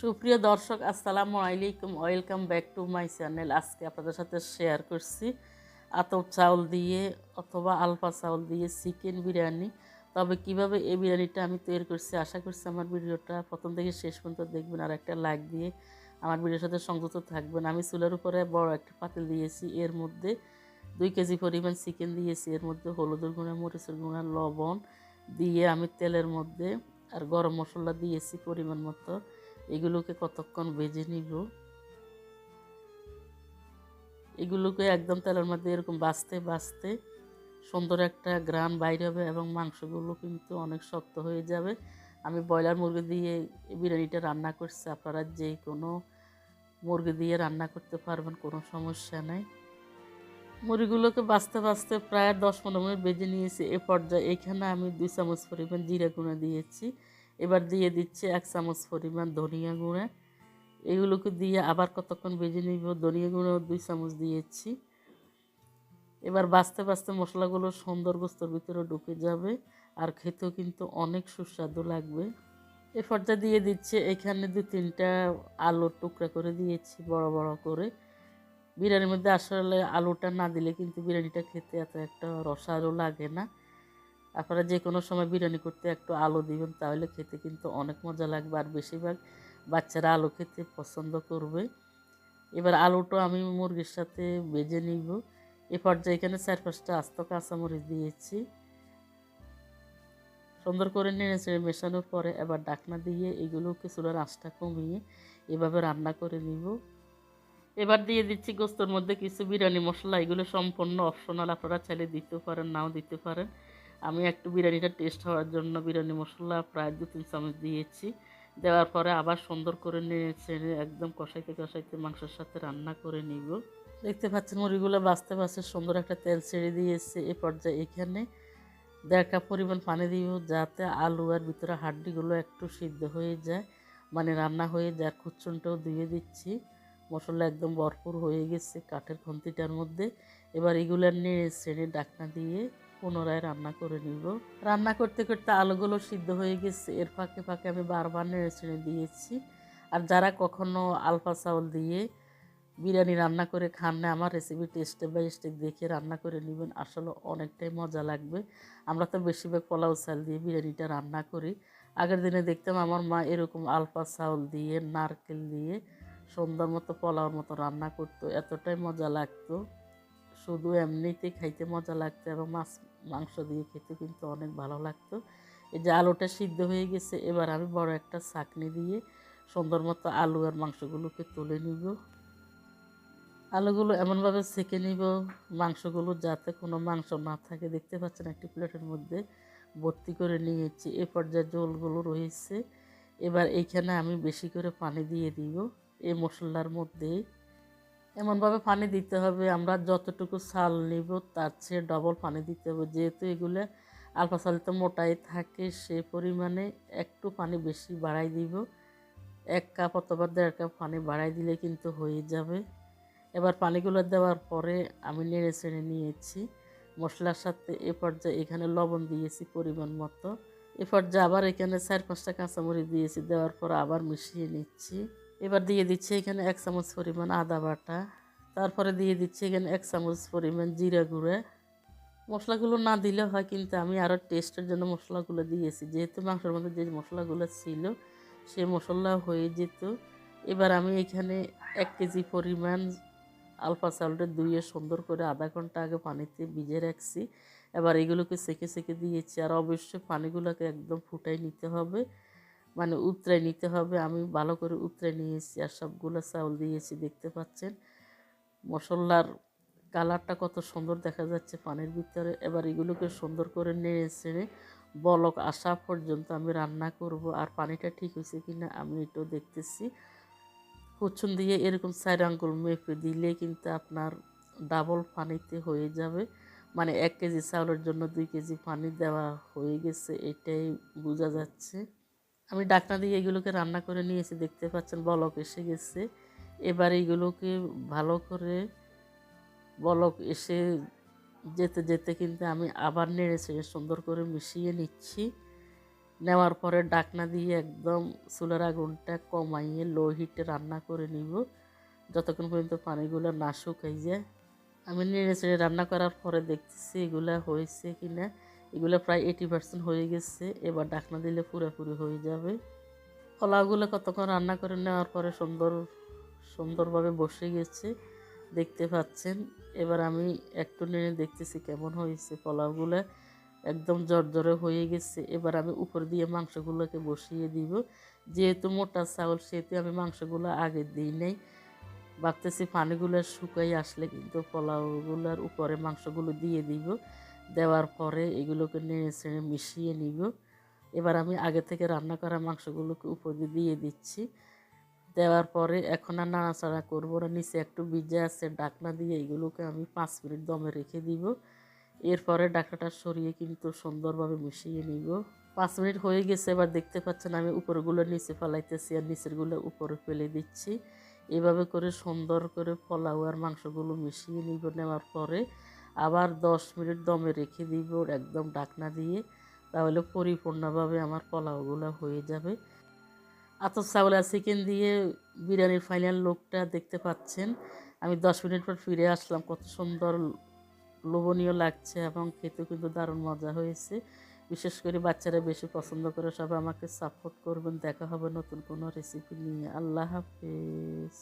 সুপ্রিয় দর্শক, আসসালামু আলাইকুম। Welcome back to my channel আজকে আপনাদের সাথে শেয়ার করছি আতপ চাউল দিয়ে অথবা আলফা চাউল দিয়ে চিকেন বিরিয়ানি। তবে কীভাবে এই বিরিয়ানিটা আমি তৈরি করছি, আশা করছি আমার ভিডিওটা প্রথম থেকে শেষ পর্যন্ত দেখবেন আর একটা লাইক দিয়ে আমার ভিডিওর সাথে সংযুক্ত থাকবেন। আমি চুলের উপরে বড় একটা পাতিল দিয়েছি, এর মধ্যে দুই কেজি পরিমাণ চিকেন দিয়েছি। এর মধ্যে হলুদের গুঁড়া, মরিচের গুঁড়া, লবণ দিয়ে আমি তেলের মধ্যে আর গরম মশলা দিয়েছি পরিমাণ মতো। এগুলোকে কতক্ষণ ভেজে নিব? এগুলোকে একদম তেলের মধ্যে এরকম বাছতে বাছতে সুন্দর একটা গ্রান বাইরে হবে এবং মাংসগুলো কিন্তু অনেক শক্ত হয়ে যাবে। আমি ব্রয়লার মুরগি দিয়ে বিরিয়ানিটা রান্না করছি। আপনারা যে কোনো মুরগি দিয়ে রান্না করতে পারবেন, কোনো সমস্যা নেই। মুরগিগুলোকে বাঁচতে বাঁচতে প্রায় দশ পনেরো মিনিট বেজে নিয়েছি। এ পর্যায়ে এখানে আমি দুই চামচ পরিমাণ জিরা গুঁড়া দিয়েছি। এবার দিয়ে দিচ্ছি এক চামচ পরিমাণ ধনিয়া গুঁড়া। এগুলোকে দিয়ে আবার কতক্ষণ ভেজে নিব, ধনিয়া গুঁড়ো দুই চামচ দিয়েছি। এবার বাঁচতে বাঁচতে মশলাগুলো সুন্দর গোস্তর ভিতরে ঢুকে যাবে আর খেতেও কিন্তু অনেক সুস্বাদু লাগবে। এ পর্যায়ে দিয়ে দিচ্ছে এখানে দু তিনটা আলুর টুকরা করে দিয়েছি, বড় বড় করে। বিরিয়ানির মধ্যে আসলে আলুটা না দিলে কিন্তু বিরিয়ানিটা খেতে এত একটা রসালো লাগে না। আপনারা যে কোনো সময় বিরিয়ানি করতে একটু আলু দিবেন, তাহলে খেতে কিন্তু অনেক মজা লাগবে। আর বেশিরভাগ বাচ্চারা আলু খেতে পছন্দ করবে। এবার আলুটা আমি মুরগির সাথে বেজে নিব। এ পর্যায়ে এখানে চার পাঁচটা আস্ত কাঁচামরিচ দিয়েছি। সুন্দর করে নেড়ে চেড়ে মেশানোর পরে এবার ডাকনা দিয়ে এগুলোকে চুলার আঁচটা কমিয়ে এভাবে রান্না করে নিব। এবার দিয়ে দিচ্ছি গোস্তর মধ্যে কিছু বিরিয়ানি মশলা। এগুলো সম্পূর্ণ অপশনাল আপনারা চাইলে দিতে পারেন, নাও দিতে পারেন। আমি একটু বিরিয়ানিটা টেস্ট হওয়ার জন্য বিরিয়ানি মশলা প্রায় দু তিন চামচ দিয়েছি। দেওয়ার পরে আবার সুন্দর করে নিয়ে ছেড়ে একদম কষাইতে কষাইতে মাংসের সাথে রান্না করে নিব। দেখতে পাচ্ছেন মুড়িগুলো বাঁচতে বাঁচতে সুন্দর একটা তেল ছেড়ে দিয়েছে এ পর্যায়ে এখানে দেড় কাপ পরিমাণ পানি দিব যাতে আলু আর ভিতরে হাড্ডিগুলো একটু সিদ্ধ হয়ে যায় মানে রান্না হয়ে যায়। খুচুনটাও ধুয়ে দিচ্ছি। মশলা একদম ভরপুর হয়ে গেছে কাঠের খন্তিটার মধ্যে। এবার এগুলো নিয়ে ছেড়ে ডাকনা দিয়ে পুনরায় রান্না করে নিব। রান্না করতে করতে আলুগুলো সিদ্ধ হয়ে গেছে। এর ফাঁকে ফাঁকে আমি বারবার নেড়ে ছেড়ে দিয়েছি। আর যারা কখনো আলফা চাউল দিয়ে বিরিয়ানি রান্না করে খান না, আমার রেসিপি টেস্টে বাই স্টেপ দেখে রান্না করে নেবেন। আসলে অনেকটাই মজা লাগবে। আমরা তো বেশিরভাগ পোলাও চাল দিয়ে বিরিয়ানিটা রান্না করি। আগের দিনে দেখতাম আমার মা এরকম আলফা চাউল দিয়ে, নারকেল দিয়ে সুন্দর মতো পোলাওর মতো রান্না করতো। এতটাই মজা লাগতো। শুধু এমনিতেই খাইতে মজা লাগতো এবং মাছ, মাংস দিয়ে খেতে কিন্তু অনেক ভালো লাগতো। এই যে আলুটা সিদ্ধ হয়ে গেছে, এবার আমি বড় একটা চাকনি দিয়ে সুন্দর মতো আলু আর মাংসগুলোকে তুলে নিব। আলুগুলো এমনভাবে সেঁকে নিব, মাংসগুলো যাতে কোনো মাংস না থাকে। দেখতে পাচ্ছেন একটি প্লেটের মধ্যে ভর্তি করে নিয়েছি। এ পর্যায়ে জলগুলো রয়েছে। এবার এইখানে আমি বেশি করে পানি দিয়ে দিব। এই মশলার মধ্যে এমনভাবে পানি দিতে হবে, আমরা যতটুকু চাল নিব তার চেয়ে ডবল পানি দিতে হবে। যেহেতু এগুলো আলফা চাল তো মোটাই থাকে, সে পরিমাণে একটু পানি বেশি বাড়াই দিব। এক কাপ অথবা দেড় কাপ পানি বাড়াই দিলে কিন্তু হয়ে যাবে। এবার পানিগুলো দেওয়ার পরে আমি নেড়ে চেড়ে নিয়েছি। মশলার সাথে এ পর্যায়ে এখানে লবণ দিয়েছি পরিমাণ মতো। এ পর্যায়ে আবার এখানে চার পাঁচটা কাঁচামরিচ দিয়েছি, দেওয়ার পর আবার মিশিয়ে নিচ্ছি। এবার দিয়ে দিচ্ছি এখানে এক চামচ পরিমাণ আদা বাটা। তারপরে দিয়ে দিচ্ছি এখানে এক চামচ পরিমাণ জিরা গুঁড়া। মশলাগুলো না দিলে হয় কিন্তু আমি আরও টেস্টের জন্য মশলাগুলো দিয়েছি। যেহেতু মাংসের মধ্যে যে মশলাগুলো ছিল, সে মশলা হয়ে যেত। এবার আমি এখানে এক কেজি পরিমাণ আলফা চাউলটা ধুয়ে সুন্দর করে আধা ঘণ্টা আগে পানিতে ভিজে রাখছি। এবার এগুলোকে সেকে সেকে দিয়েছি। আর অবশ্যই পানিগুলোকে একদম ফুটাই নিতে হবে। মানে উতরাই নিতে হবে। আমি ভালো করে উতরাই নিয়েছি আর সবগুলো চাউল দিয়েছি, দেখতে পাচ্ছেন? মশলার কালারটা কত সুন্দর দেখা যাচ্ছে পানির ভিতরে। এবার এগুলোকে সুন্দর করে নেড়ে ছেড়ে বলক আসা পর্যন্ত আমি রান্না করব। আর পানিটা ঠিক হয়েছে কিনা আমি এটাও দেখতেছি। কুচুন দিয়ে এরকম চার আঙ্গুল মেপে দিলে কিন্তু আপনার ডাবল পানিতে হয়ে যাবে। মানে এক কেজি চাউলের জন্য দুই কেজি পানি দেওয়া হয়ে গেছে, এটাই বোঝা যাচ্ছে। আমি ডাকনা দিয়ে এগুলোকে রান্না করে নিয়েছি, দেখতে পাচ্ছেন বলক এসে গেছে। এবার এগুলোকে ভালো করে বলক এসে যেতে যেতে কিন্তু আমি আবার নেড়ে ছেড়ে সুন্দর করে মিশিয়ে নিচ্ছি। নেওয়ার পরে ডাকনা দিয়ে একদম চুলার আগুনটা কমাইয়ে লো হিটে রান্না করে নিব। যতক্ষণ পর্যন্ত পানিগুলো না শুকাই যায়। আমি নেড়ে চেড়ে রান্না করার পরে দেখতেছি এগুলা হয়েছে কিনা। এগুলো প্রায় এইটি পার্সেন্ট হয়ে গেছে। এবার ডাকনা দিলে পুরোপুরি হয়ে যাবে। পোলাওগুলো কতক্ষণ রান্না করে নেওয়ার পরে সুন্দর, সুন্দরভাবে বসে গেছে। দেখতে পাচ্ছেন, এবার আমি একটু নেড়ে দেখতেছি কেমন হয়েছে পোলাওগুলো। একদম জর্জরে হয়ে গেছে। এবার আমি উপর দিয়ে মাংসগুলোকে বসিয়ে দিব। যেহেতু মোটা চাউল, সেহেতু আমি মাংসগুলো আগে দিই নাই। ভাবতেছি পানিগুলো শুকাই আসলে কিন্তু পোলাওগুলোর উপরে মাংসগুলো দিয়ে দিব। দেওয়ার পরে এগুলোকে নেড়ে ছেড়ে মিশিয়ে নিব। এবার আমি আগে থেকে রান্না করা মাংসগুলোকে উপর দিয়ে দিচ্ছি। দেওয়ার পরে এখন আর নাড়াচাড়া করব না, নিচে একটু ভিজে আছে ডাকনা দিয়ে এগুলোকে আমি পাঁচ মিনিট দমে রেখে দিব। এরপরে ডাকনাটা সরিয়ে কিন্তু সুন্দরভাবে মিশিয়ে নিব। পাঁচ মিনিট হয়ে গেছে, এবার দেখতে পাচ্ছেন আমি উপরগুলো নিচে ফেলাইতেছি আর নিচেরগুলো উপরে ফেলে দিচ্ছি। এভাবে করে সুন্দর করে পোলাও আর মাংসগুলো মিশিয়ে নিব নেওয়ার পরে আবার দশ মিনিট দমে রেখে দিব একদম ডাকনা দিয়ে, তাহলে পরিপূর্ণভাবে আমার পোলাওগুলো হয়ে যাবে। আতর চাউল চিকেন দিয়ে বিরিয়ানির ফাইনাল লুকটা দেখতে পাচ্ছেন। আমি দশ মিনিট পর ফিরে আসলাম, কত সুন্দর লোভনীয় লাগছে এবং খেতেও কিন্তু দারুণ মজা হয়েছে। বিশেষ করে বাচ্চারা বেশি পছন্দ করে, সবাই আমাকে সাপোর্ট করবেন। দেখা হবে নতুন কোনো রেসিপি নিয়ে। আল্লাহ হাফেজ।